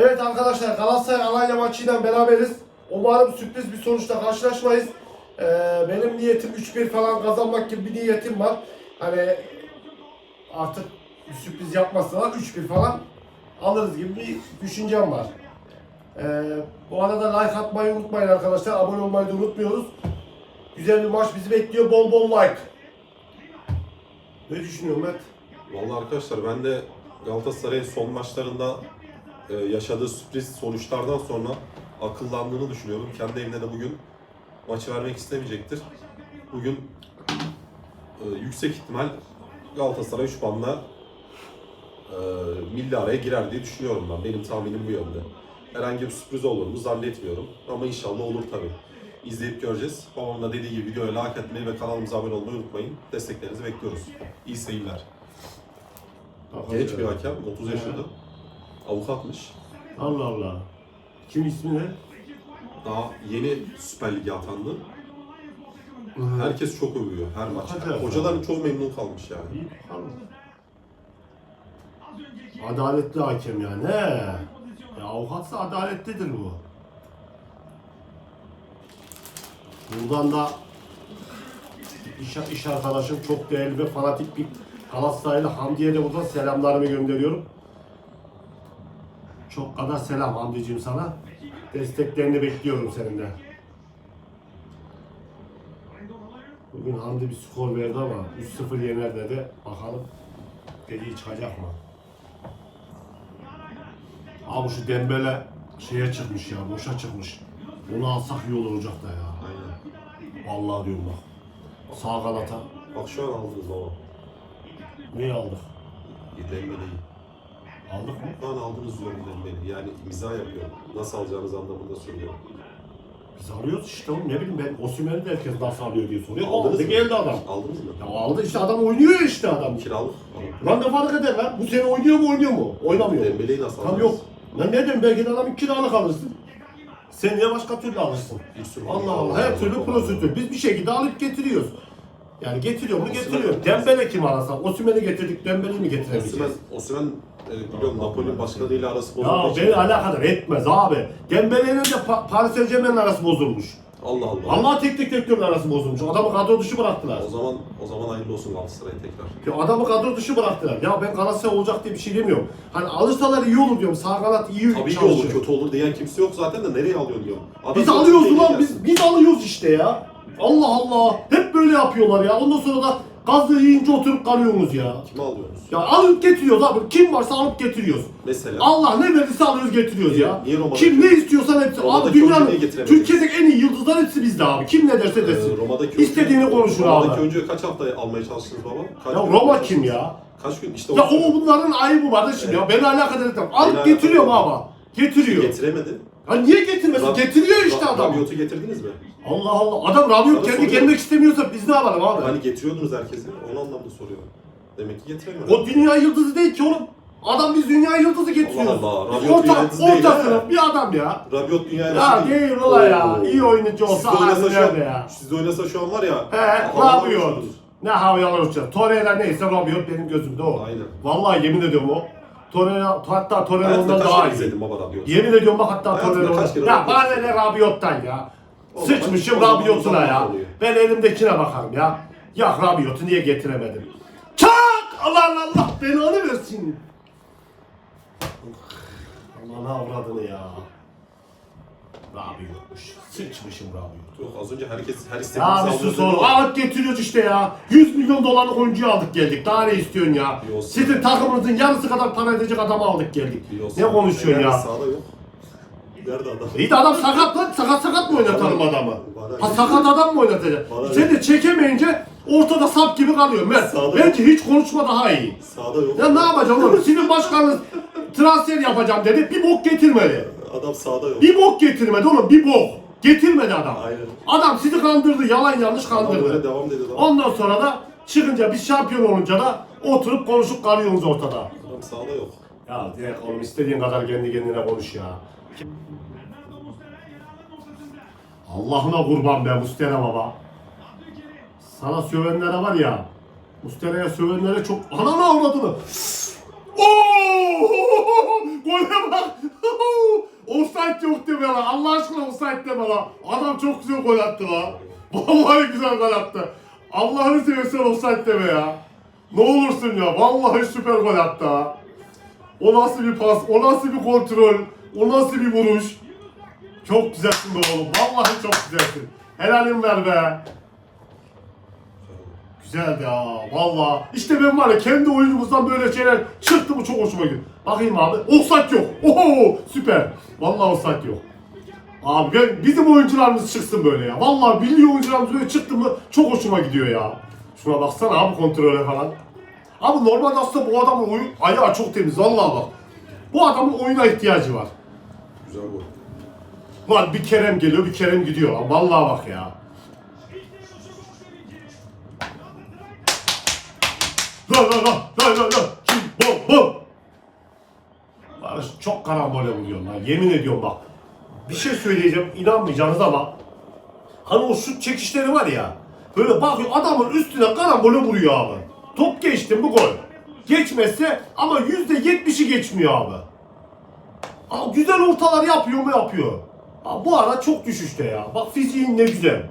Evet arkadaşlar Galatasaray Alanya maçıyla beraberiz. Umarım sürpriz bir sonuçla karşılaşmayız. Ee, benim niyetim 3-1 falan kazanmak gibi bir niyetim var. Hani artık sürpriz yapmazsalar 3-1 falan alırız gibi bir düşüncem var. Ee, bu arada like atmayı unutmayın arkadaşlar. Abone olmayı da unutmuyoruz. Güzel bir maç bizi bekliyor. Bol bol like. Ne düşünüyorsun Mert? Vallahi arkadaşlar ben de Galatasaray'ın son maçlarında e, yaşadığı sürpriz sonuçlardan sonra akıllandığını düşünüyorum. Kendi evinde de bugün maçı vermek istemeyecektir. Bugün e, yüksek ihtimal Galatasaray 3 puanla e, milli araya girer diye düşünüyorum ben. Benim tahminim bu yönde. Herhangi bir sürpriz olur mu zannetmiyorum. Ama inşallah olur tabii. İzleyip göreceğiz. Babamın da dediği gibi videoya like atmayı ve kanalımıza abone olmayı unutmayın. Desteklerinizi bekliyoruz. İyi seyirler. Genç bir hakem, 30 yaşında. Avukatmış. Allah Allah. Kim ismi ne? Daha yeni Süper Lig'e atandı. Herkes çok övüyor her maç. Hadi. Hocaların çoğu memnun kalmış yani. İyi bakalım. Adaletli hakem ya ne? Ya avukatsa adaletlidir bu. Buradan da iş, iş arkadaşım çok değerli ve fanatik bir Galatasaraylı Hamdi'ye de buradan selamlarımı gönderiyorum. Çok kadar selam Hamdi'ciğim sana. Desteklerini bekliyorum senin de. Bugün Hamdi bir skor verdi ama 3-0 yener dedi. Bakalım dediği çıkacak mı? Abi şu Dembele şeye çıkmış ya, boşa çıkmış. Onu alsak iyi olur olacak da ya. Vallahi diyorum bak. Sağ kanata Bak şu an aldınız baba. neyi aldık? Dembele'yi. Aldık mı? Şu an aldınız diyorum Dembele'yi. Yani mizah yapıyorum. Nasıl alacağınız anlamında söylüyorum. Biz alıyoruz işte oğlum ne bileyim ben Osimhen'i de herkes nasıl alıyor diye soruyor. Aldınız Aldı mı? geldi adam. Aldınız mı? Ya aldı işte adam oynuyor ya işte adam. Kiralık. Lan ne fark eder lan? Bu sene oynuyor mu oynuyor mu? Oynamıyor. Dembele'yi nasıl Tam aldınız? yok. Lan ne diyeyim belki de adam kiralık alırsın. Seneye başka türlü alırsın. Bir sürü Allah Allah her türlü prosedür. Biz bir şekilde alıp getiriyoruz. Yani getiriyor mu Osimhen- getiriyor. Dembele kim arasa? Osimhen'i getirdik Dembele'yi mi getiremeyeceğiz? Osimhen e, biliyorum Napoli başkanıyla arası Ya bozulduğu için. beni alakadar etmez abi. Dembele'nin de Pa- Paris Saint Germain'in arası bozulmuş. Allah Allah. Allah teknik direktörün arası bozulmuş. Adamı kadro dışı bıraktılar. O zaman o zaman hayırlı olsun Galatasaray'a tekrar. Ya adamı kadro dışı bıraktılar. Ya ben Galatasaray olacak diye bir şey demiyorum. Hani alırsalar iyi olur diyorum. Sağ kanat iyi Tabii iyi olur, kötü olur diyen kimse yok zaten de nereye alıyorsun diyorum. Adam Biz alıyoruz ulan biz biz alıyoruz işte ya. Allah Allah. Hep böyle yapıyorlar ya. Ondan sonra da gazlı yiyince oturup kalıyorsunuz ya. Kimi alıyorsunuz? Ya alıp getiriyoruz abi. Kim varsa alıp getiriyoruz. Mesela. Allah ne verirse alıyoruz getiriyoruz Niye- ya. niye Roma'daki- Kim ne istiyorsan hepsi. Roma'daki Abi dünyanın? Türkiye'deki en iyi yıldızlar hepsi bizde abi. Kim ne derse desin. Ee, Roma'daki İstediğini konuşur Roma'daki abi. oyuncuyu kaç hafta almaya çalıştınız baba? Kaç Ya Roma kim ya? Kaç gün? İşte Ya o bunların ayıbı kardeşim ya. Beni alakadar etmem. Alıp alakadar getiriyor mu etmem. ama? Getiriyor. getiremedi. Ya niye getirmesin? Rab- Getiriyor işte Ra- adam. Rabiot'u getirdiniz mi? Allah Allah. Adam Rabiot Sana kendi soruyorum. gelmek istemiyorsa biz ne yapalım abi? Hani getiriyordunuz herkesi. Onu anlamda soruyorum. Demek ki getiremedi. O dünya yıldızı değil ki oğlum. Adam biz dünya yıldızı getiriyoruz. Allah Allah, Rabiot dünya orta, yıldızı değil orta sınıf bir adam ya. Rabiot dünya Ya değil ulan ya. İyi oyuncu olsa ağzı şu an, nerede ya? sizde oynasa şu an var ya. He, Rabiot. uçururuz. Ne havalar uçacak. Torreira neyse Rabiot benim gözümde o. Aynen. Vallahi yemin ediyorum o. Torreira, hatta Torreira Hayatımda ondan kaç daha iyi. izledim baba Rabiot'u? Yemin ediyorum bak hatta Hayatımda kaç Ya Rabiot bana ne Rabiot'tan ya. O zaman- Sıçmışım o zaman- o Rabiot'una zaman ya. oluyor. Ben elimdekine bakarım ya. Ya Rabiot'u niye getiremedim? Çak! Allah Allah Allah belanı versin. Allah'ın avradını ya. Rabiot'muş. Sıçmışım Rabiot. Yok az önce herkes her istediğimizi alıyor sus oğlum. Alıp getiriyoruz işte ya. 100 milyon dolarlık oyuncuyu aldık geldik. Daha ne istiyorsun ya? Olsun. Sizin takımınızın yarısı kadar para edecek adamı aldık geldik. Olsun. Ne konuşuyorsun ya? Sağda yok. Nerede adam? İyi de adam sakat lan. Sakat sakat mı oynatalım adamı? bana- Ha sakat adam mı oynatacak? Bana- Sen de çekemeyince ortada sap gibi kalıyor Mert. Sağda- Bence hiç konuşma daha iyi. Sağda yok. Ya ne yapacağım oğlum? Sizin başkanınız transfer yapacağım dedi. Bir bok getirmedi. Adam sağda yok. Bir bok getirmedi oğlum. Bir bok. Getirmedi adam. Aynen. Adam sizi kandırdı. Yalan yanlış Adam kandırdı. böyle devam dedi adam. Ondan sonra da çıkınca biz şampiyon olunca da oturup konuşup kalıyorsunuz ortada. Adam sağda yok. Ya direkt oğlum istediğin kadar kendi kendine konuş ya. Allah'ına kurban be Mustera baba. Sana sövenlere var ya. Mustera'ya sövenlere çok... Ananı avradını. Oo! Gole bak! offside yok deme lan. Allah aşkına offside deme lan. Adam çok güzel gol attı lan. Vallahi güzel gol attı. Allah'ını seversen offside deme ya. Ne olursun ya. Vallahi süper gol attı ha. O nasıl bir pas, o nasıl bir kontrol, o nasıl bir vuruş. Çok güzelsin be oğlum. Vallahi çok güzelsin. Helalim ver be. Güzeldi ha valla. İşte ben var ya kendi oyunumuzdan böyle şeyler çıktı mı çok hoşuma gidiyor. Bakayım abi. Offside yok. Oho süper. Valla offside yok. Abi ben, bizim oyuncularımız çıksın böyle ya. Valla milli oyuncularımız böyle çıktı mı çok hoşuma gidiyor ya. Şuna baksana abi kontrole falan. Abi normalde aslında bu adamın oyun ayağı çok temiz valla bak. Bu adamın oyuna ihtiyacı var. Güzel gol. Lan bir Kerem geliyor bir Kerem gidiyor. Vallahi bak ya. Çok karambole vuruyor lan. Yemin ediyorum bak. Bir şey söyleyeceğim inanmayacaksınız ama hani o şut çekişleri var ya böyle bakıyor adamın üstüne karambole vuruyor abi. Top geçti bu gol. Geçmezse ama yüzde yetmişi geçmiyor abi. Aa, güzel ortalar yapıyor mu yapıyor. Aa, bu ara çok düşüşte ya. Bak fiziğin ne güzel.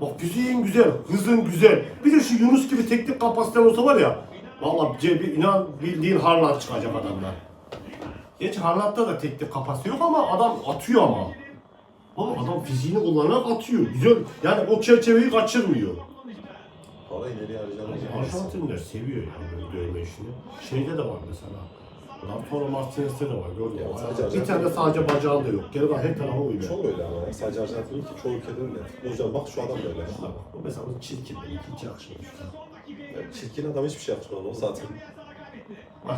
Bak fiziğin güzel, hızın güzel. Bir de şu Yunus gibi teknik kapasiten olsa var ya. Vallahi cebi inan bildiğin harlar çıkacak adamlar. Geç harlatta da teknik kapasite yok ama adam atıyor ama. Ama adam fiziğini kullanarak atıyor. Güzel. Yani o çerçeveyi kaçırmıyor. Parayı nereye harcayacağını. Arjantinler seviyor yani böyle dövme işini. Şeyde de var mesela. Lautaro Martinez'te de var gördün Ya mü? sadece Bir tane de sadece bacağında yok. Geri kalan her tarafı oynuyor. Çok öyle ama ya. Sadece Arjantin değil ki çoğu ülkede öyle. Hocam bak şu adam böyle. Bak, bu mesela bu çirkin benim hiç yakışmıyor. Ya çirkin adam hiçbir şey yapmaz o zaten. Bak.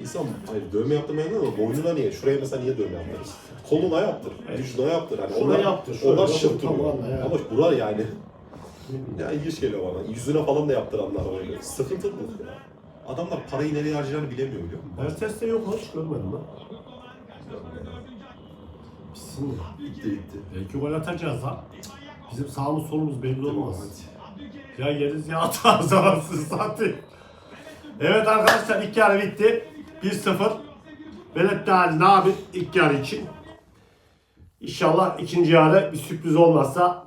İnsan hayır dövme yaptırmayan da boynuna niye? Şuraya mesela niye dövme yaptırır? Koluna yaptır, vücuduna yaptır. Hani Şuraya onlar, yaptır, şöyle onlar yaptır, tamam ya. Ama bura yani. Ya ilginç geliyor bana. Yüzüne falan da yaptıranlar var öyle. Sıkıntı bu. ya. Adamlar parayı nereye harcayacağını bilemiyor biliyor musun? Mertens'te yok hiç görmedim ben. Bitsin ya. Bitti bitti. Belki gol atacağız ha. Bizim sağımız solumuz belli olmaz. Ya yeriz ya atarız anasını satayım. Evet arkadaşlar ilk yarı bitti. 1-0. Velet Ali Nabi ilk yarı için. İnşallah ikinci yarı bir sürpriz olmazsa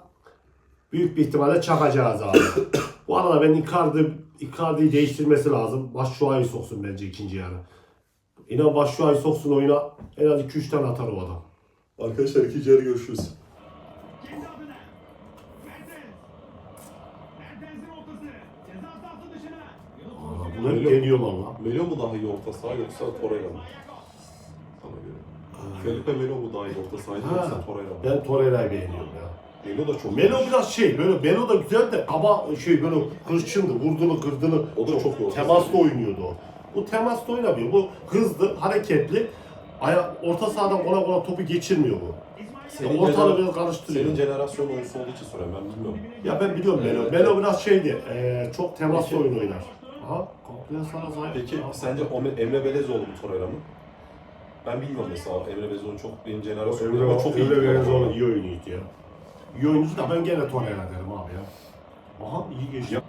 büyük bir ihtimalle çakacağız abi. Bu arada ben Icardi, Icardi'yi değiştirmesi lazım. Başşuay'ı soksun bence ikinci yarı. İnan Başşuay'ı soksun oyuna. En az 2-3 tane atar o adam. Arkadaşlar ikinci yarı görüşürüz. Aa, Bunu hep deniyorlar lan. Melo mu daha iyi orta saha yoksa Torreira mı? Sana göre. Felipe Melo mu daha iyi orta sahaydı Ha. yoksa Torreira mı? Ben Torreira'yı beğeniyorum ya. Melo da çok Melo biraz şey, böyle Melo da güzel de kaba şey böyle hırçındı, vurdulu kırdığını O da çok iyi temaslı oynuyordu o. Bu temaslı oynamıyor. Bu hızlı, hareketli. Aya, orta sahadan kola kola topu geçirmiyor bu. Senin, Ortalığı jener- biraz karıştırıyor. senin jenerasyon oyuncusu olduğu için soruyorum ben bilmiyorum. Ya ben biliyorum Melo. Evet. Melo biraz şeydi, eee, çok temaslı oyun oynar. Aha, komple sana sahip. Peki Aha. sence Emre Belezoğlu mu Torreira mı? Ben bilmiyorum mesela Emre Belezoğlu çok benim jenerasyonum Emre, ama çok iyi. Emre oyuncu. iyi oyuncu ya. İyi oyuncu da ben gene Torreira derim abi ya. Aha iyi geçti.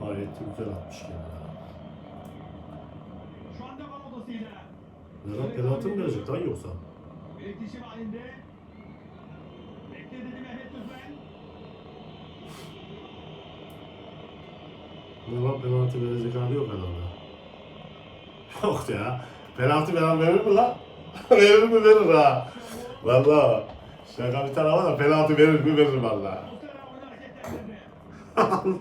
Gayet de güzel atmış yani. Neden penaltı mı verecek lan yoksa? İletişim halinde. Bekle dedi Mehmet Düzmen. Ne lan penaltı verecek hali yok herhalde. Yok ya. Penaltı veren verir mi lan? verir mi verir ha. Valla. Şaka bir tarafa da penaltı verir mi verir valla.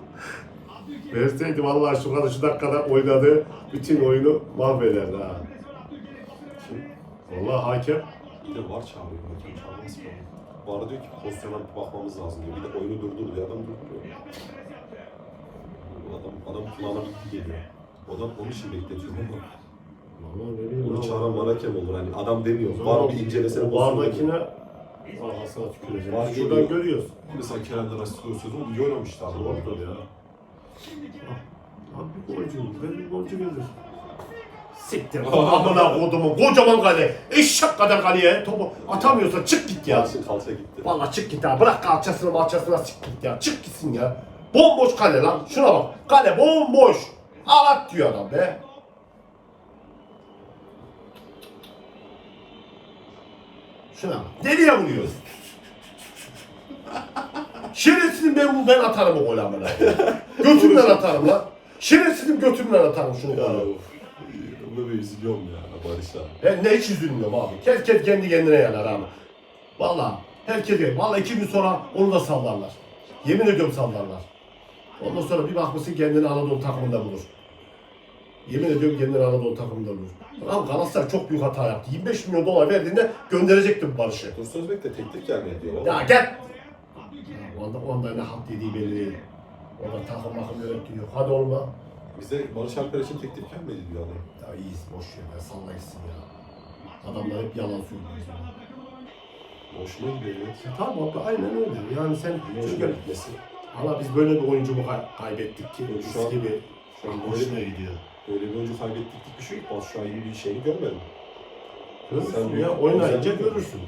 Verseydi vallahi şu kadar şu dakikada oynadı. Bütün oyunu mahvederdi ha. Vallahi hakem Bir de var çağırıyor. Hakem çağırmaz ki. Var diyor ki pozisyona bakmamız lazım diyor. Bir de oyunu durdur diyor. Adam durduruyor. Adam, adam kulağına geliyor. O da onun için bekletiyor ne bileyim Onu ya. çağıran var hakem olur. Hani adam demiyor. Var bir incelesene. O vardakine Ağzına tüküreceğim. Var Şuradan geliyor. görüyoruz. Mesela Kerem'den asist gösteriyor. İyi oynamıştı abi. Doğrudur ya. Abi bir golcü, ben bir golcü gelir. Siktir. Amına kodumun kocaman kale. Eşek kadar kaleye topu atamıyorsa çık git ya. Kalça, kalça gitti. Vallahi çık git ha. Bırak kalçasını malçasına sik git ya. Çık gitsin ya. Bomboş kale lan. Şuna bak. Kale bomboş. Al at diyor adam be. Şuna bak. Nereye vuruyorsun? Şerefsizim ben bu ben atarım o golü amına. Götümden atarım lan. Şerefsizim götümden atarım şunu Ya golü. Bunu bir üzülüyorum ya Barış abi. Ben ne hiç üzülmüyorum abi. Herkes kendi kendine yanar abi. Valla herkes Valla iki gün sonra onu da sallarlar. Yemin ediyorum sallarlar. Ondan sonra bir bakmışsın kendini Anadolu takımında bulur. Yemin ediyorum kendini Anadolu takımında bulur. Ama Galatasaray çok büyük hata yaptı. 25 milyon dolar verdiğinde gönderecektim Barış'ı. Dursun Özbek de teklif gelmedi diyor. Ya gel! O anda, o anda ne halt dediği belli değil. Orada takım makım yönetiyor. Hadi oğlum lan. Bize Barış Alper için teklif gelmedi diyor adam. Ya iyiyiz boş ver ya salla gitsin ya. Adamlar hep yalan söylüyor. Hoşuma gidiyor ya. Tamam abi aynen öyle. Yani sen çünkü gitmesi. ama biz böyle bir oyuncu mu kay- kaybettik ki? Şu Şu an- gibi Şu an böyle, gidiyor. Böyle bir oyuncu kaybettik bir şey yok. Batu Şahin'in bir şeyini görmedim. Görürsün Sen ya bir- oynayınca görürsün.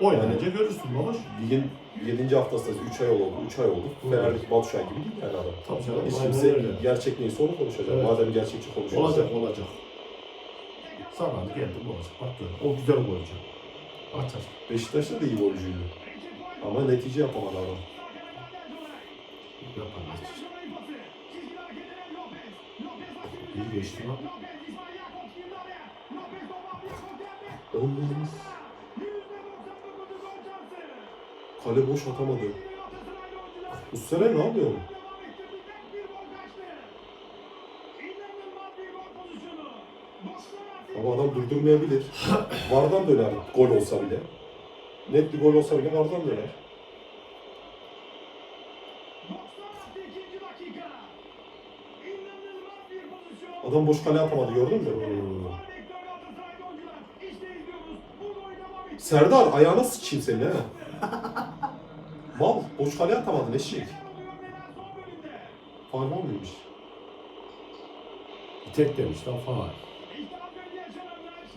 Oynayınca görürsün baba. Ligin 7. haftasında 3 ay oldu, 3 ay oldu. Hı. Fener'deki Batu Şahin gibi değil yani adam. Tabii canım Hiç aynen kimse öyle. gerçek neyse onu konuşacak. Evet. Madem gerçekçi konuşuyoruz. Olacak olacak. Sana geldi bu olacak. Bak gör. O güzel bir oyuncu. Açar. Beşiktaş'ta da iyi bir oyuncuydu. Ama netice yapamadı adam. Yapar. İyi geçti lan. Önlerimiz. Kale boş atamadı. Bu sene ne yapıyor? Ama adam durdurmayabilir. Vardan döner gol olsa bile. Net bir gol olsa bile vardan döner. Adam boş kale atamadı gördün mü? Serdar ayağına sıçayım seni ha. Mal boş kale atamadın eşek. Faal var mıymış? Tek demiş lan falan.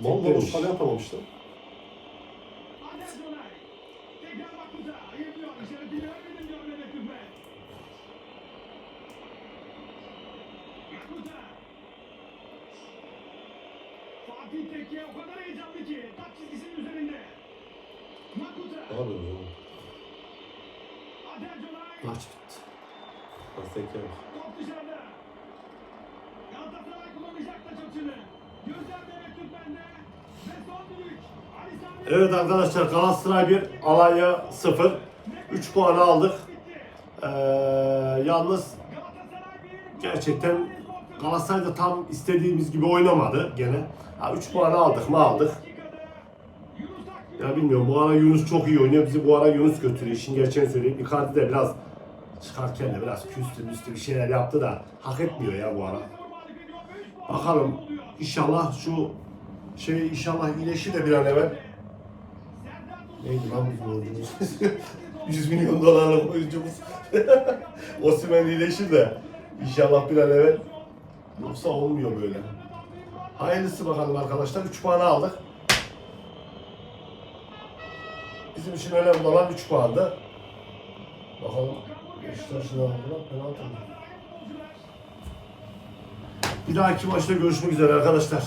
Mal da boş kale atamamışlar. Fatih Tekke o kadar heyecanlı ki taç çizgisinin üzerinde. Makuta. Ne yapıyorsun oğlum? Adel Colay. Maç bitti. Yemiş. Top dışarıda. Galatasaray kullanacak taç atışını. Gözler Mehmet Türkmen'de. Ve son. Ali Sami. Evet arkadaşlar Galatasaray 1, Alanya 0. 3 puanı aldık. Ee, yalnız gerçekten Galatasaray da tam istediğimiz gibi oynamadı gene. 3 puanı aldık mı aldık. Ya bilmiyorum bu ara Yunus çok iyi oynuyor. Bizi bu ara Yunus götürüyor. İşin gerçeğini söyleyeyim. Icardi de biraz çıkarken de biraz küstü müstü bir şeyler yaptı da hak etmiyor ya bu ara. Bakalım inşallah şu şey inşallah iyileşir de bir an evvel. Neydi lan bizim oyuncumuz? 100 milyon dolarlık oyuncumuz. Osimhen iyileşir de inşallah bir an evvel. Yoksa olmuyor böyle. Hayırlısı bakalım arkadaşlar. 3 puanı aldık. Bizim için önemli olan 3 puandı. Bakalım Beşiktaş'ın aldılar penaltı? Bir dahaki maçta görüşmek üzere arkadaşlar.